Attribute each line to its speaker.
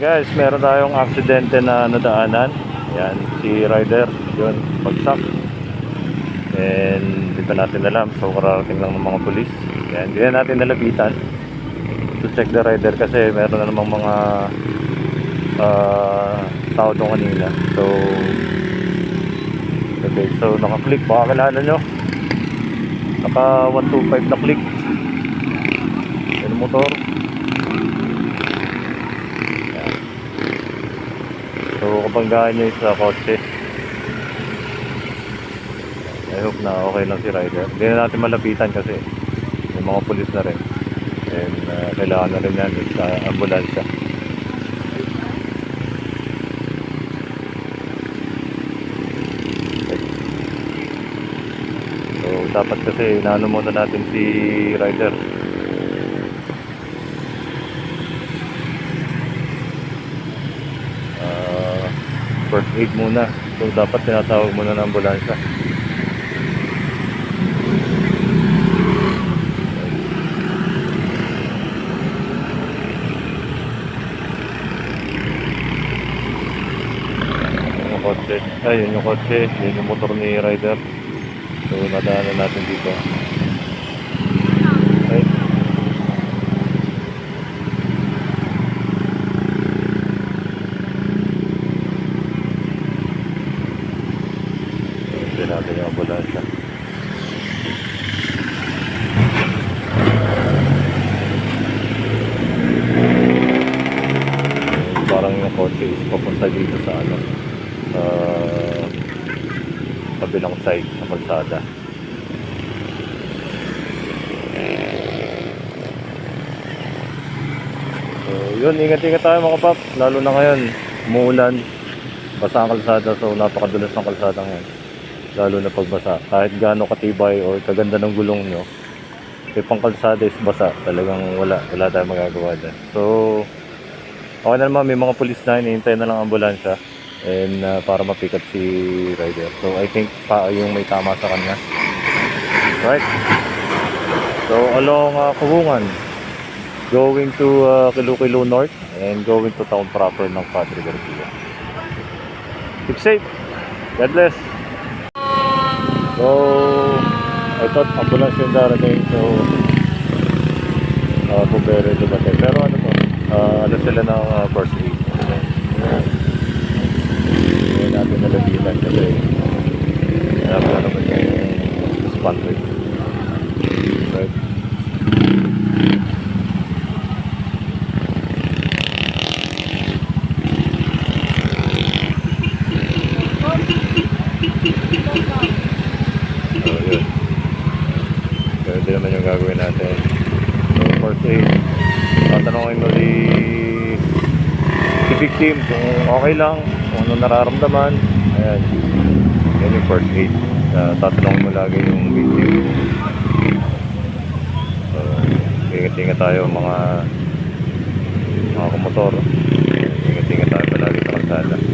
Speaker 1: Guys, meron tayong aksidente na nadaanan. Yan, si rider, yun, bagsak. And dito natin alam, so kararating lang ng mga pulis. Yan, hindi na natin nalapitan to check the rider kasi meron na namang mga ah, tao doon kanina. So, okay, so naka-click, baka kilala nyo. Naka 125 na click. Yan ang motor. Yan. Nyo yung sa kotse. I hope na okay lang si rider. Hindi na natin malapitan kasi may mga pulis na rin. And uh, kailangan na rin yan sa ambulansya. So, dapat kasi inaano muna natin si rider. First aid muna. So, dapat tinatawag muna ng ambulansya. kotse. Ay, yun yung kotse. Yun yung motor ni rider. So, nadaanan natin dito. Ay. Hindi natin yung ambulansya. parang yung kotse is papunta dito sa ano sa kabilang side sa kalsada. So yun ingat-ingat tayo mga paps. Lalo na ngayon umuulan. Basa ang kalsada so napakadulas ng kalsada ngayon lalo na pagbasa kahit gaano katibay or kaganda ng gulong nyo yung pang kalsada is basa talagang wala wala tayong magagawa dyan so Okay na naman, may mga pulis na hinihintay na lang ang ambulansya and uh, para ma-pick up si rider. So I think pa yung may tama sa kanya. Right? So along uh, Kubungan, going to uh, Kilukilo North and going to town proper ng Padre Garcia. Keep safe. God bless. So, I thought ambulance yung darating. So, uh, bumbero dumating. Pero ano to? Uh, ano sila ng uh, first aid. Hindi natin nalabitan kasi alam na naman yung spot rate. Right? So, yun. Hindi naman yung gagawin natin. So, first aid. Tatanungin mo si si victim kung okay lang, kung ano nararamdaman. Ayan. Yan yung first aid. Uh, tatanungin mo lagi yung victim. So, ingat-ingat tayo mga mga kumotor. Ingat-ingat tayo palagi sa kalsada.